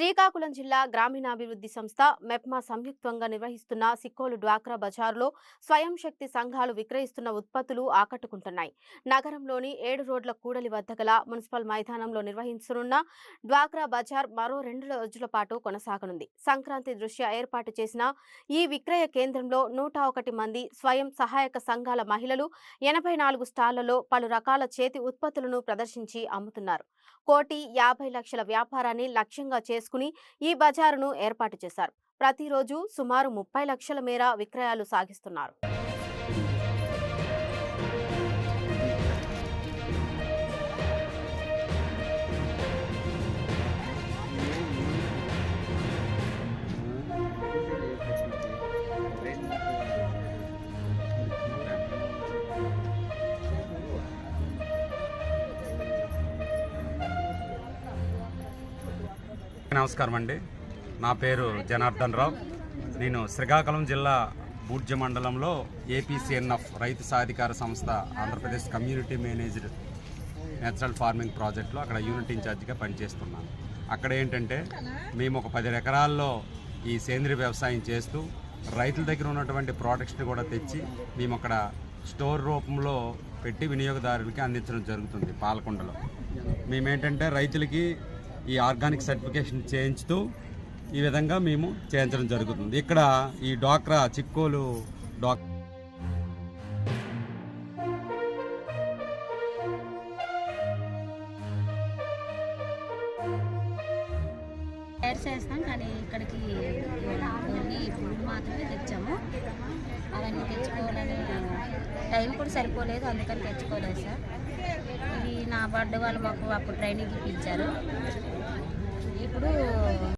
శ్రీకాకుళం జిల్లా గ్రామీణాభివృద్ధి సంస్థ మెప్మా సంయుక్తంగా నిర్వహిస్తున్న సిక్కోలు డ్వాక్రా బజార్లో స్వయం శక్తి సంఘాలు విక్రయిస్తున్న ఉత్పత్తులు ఆకట్టుకుంటున్నాయి. నగరంలోని ఏడు రోడ్ల కూడలి వద్ద గల మున్సిపల్ మైదానంలో నిర్వహించనున్న డ్వాక్రా బజార్ మరో రెండు రోజుల పాటు కొనసాగనుంది. సంక్రాంతి దృష్ట్యా ఏర్పాటు చేసిన ఈ విక్రయ కేంద్రంలో నూట ఒకటి మంది స్వయం సహాయక సంఘాల మహిళలు ఎనభై నాలుగు స్టాళ్ళలో పలు రకాల చేతి ఉత్పత్తులను ప్రదర్శించి అమ్ముతున్నారు. కోటి యాభై లక్షల వ్యాపారాన్ని లక్ష్యంగా చేసుకు తీసుకుని ఈ బజారును ఏర్పాటు చేశారు. ప్రతిరోజు సుమారు ముప్పై లక్షల మేర విక్రయాలు సాగిస్తున్నారు. నమస్కారం అండి. నా పేరు జనార్దన్ రావు. నేను శ్రీకాకుళం జిల్లా బూడ్జ మండలంలో ఏపీసీఎన్ఎఫ్ రైతు సాధికార సంస్థ Andhra Pradesh community managed natural farming ప్రాజెక్ట్లో అక్కడ యూనిట్ ఇన్ఛార్జిగా పనిచేస్తున్నాను. అక్కడ ఏంటంటే మేము ఒక పది ఎకరాల్లో ఈ సేంద్రియ వ్యవసాయం చేస్తూ రైతుల దగ్గర ఉన్నటువంటి ప్రోడక్ట్స్ని కూడా తెచ్చి మేము అక్కడ స్టోర్ రూపంలో పెట్టి వినియోగదారులకి అందించడం జరుగుతుంది పాలకొండలో. మేమేంటంటే రైతులకి ఈ ఆర్గానిక్ సర్టిఫికేషన్ చేయించుతూ ఈ విధంగా మేము చేయించడం జరుగుతుంది. ఇక్కడ ఈ డ్వాక్రా చిక్కోలు డాక్ తయారు చేస్తాం కానీ ఇక్కడికి మాత్రమే తెచ్చాము. టైం కూడా సరిపోలేదు అందుకని తెచ్చుకోలేదు సార్. ఇది నా బర్త్డే వాళ్ళు మాకు అప్పుడు ట్రైనింగ్ ఇప్పించారు. ఇప్పుడు